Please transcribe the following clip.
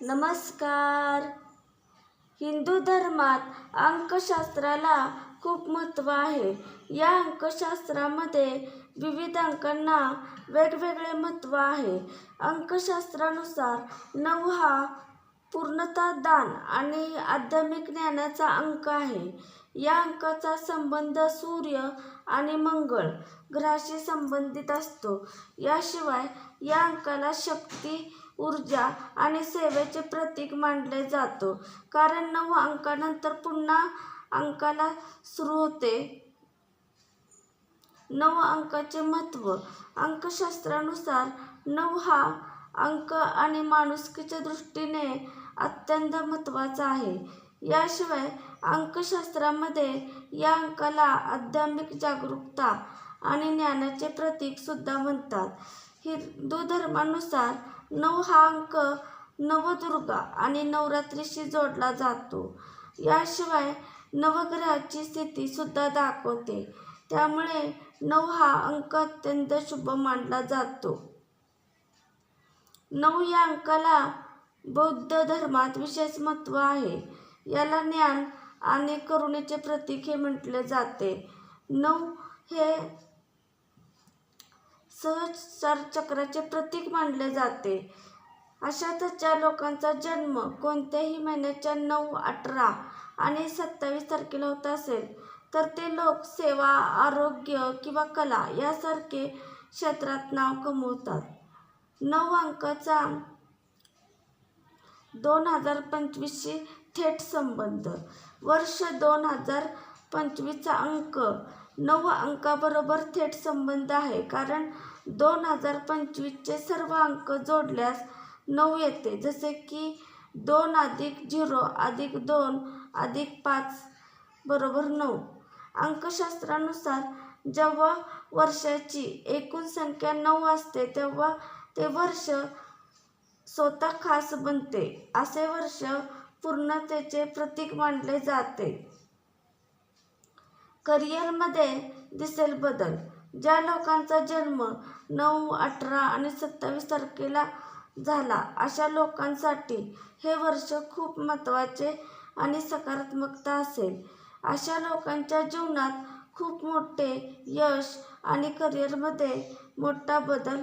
नमस्कार. हिंदू धर्मात अंकशास्त्राला खूप महत्त्व आहे. या अंकशास्त्रामध्ये विविध अंकांना वेगवेगळे महत्त्व आहे. अंकशास्त्रानुसार नऊ हा पूर्णता दान आणि आध्यात्मिक ज्ञानाचा अंक आहे. या अंकाचा संबंध सूर्य आणि मंगळ ग्रहाशी संबंधित असतो. याशिवाय या अंकाला शक्ती ऊर्जा आणि सेवेचे प्रतीक मानले जातो. कारण नऊ अंकानंतर पुन्हा अंकाला सुरू होते. नऊ अंकाचे महत्त्व. अंकशास्त्रानुसार नऊ हा अंक आणि माणुसकीच्या दृष्टीने अत्यंत महत्त्वाचा आहे. याशिवाय अंकशास्त्रामध्ये या अंकाला आध्यात्मिक जागरूकता आणि ज्ञानाचे प्रतीक सुद्धा म्हणतात. हिंदू धर्मानुसार नऊ हा अंक नवदुर्गा आणि नवरात्रीशी जोडला जातो. याशिवाय नवग्रहाची स्थिती सुद्धा दाखवते. त्यामुळे नऊ हा अंक अत्यंत शुभ मानला जातो. नऊ या अंकाला बौद्ध धर्मात विशेष महत्त्व आहे. याला ज्ञान आणि करुणेचे प्रतीक हे म्हटले जाते. नऊ हे सहस्र चक्राचे प्रतीक मानले जाते. अशा ज्या लोकांचा जन्म कोणत्याही महिन्याच्या नऊ अठरा आणि सत्तावीस तारखेला होत असेल तर ते लोक सेवा आरोग्य किंवा कला यासारखे क्षेत्रात नाव कमवतात. नऊ अंकाचा दोन हजार पंचवीसशी थेट संबंध. वर्ष दोन हजार पंचवीसचा अंक नऊ अंकाबरोबर थेट संबंध आहे. कारण दोन हजार पंचवीसचे सर्व अंक जोडल्यास नऊ येते. जसे की दोन अधिक झिरो अधिक दोन अधिक पाच बरोबर नऊ. अंकशास्त्रानुसार जेव्हा वर्षाची एकूण संख्या नऊ असते तेव्हा ते वर्ष स्वतः खास बनते. असे वर्ष पूर्णतेचे प्रतीक मानले जाते. करिअरमध्ये दिसेल बदल. ज्या लोकांचा जन्म नऊ अठरा आणि सत्तावीस तारखेला झाला अशा लोकांसाठी हे वर्ष खूप महत्त्वाचे आणि सकारात्मकता असेल. अशा लोकांच्या जीवनात खूप मोठे यश आणि करिअरमध्ये मोठा बदल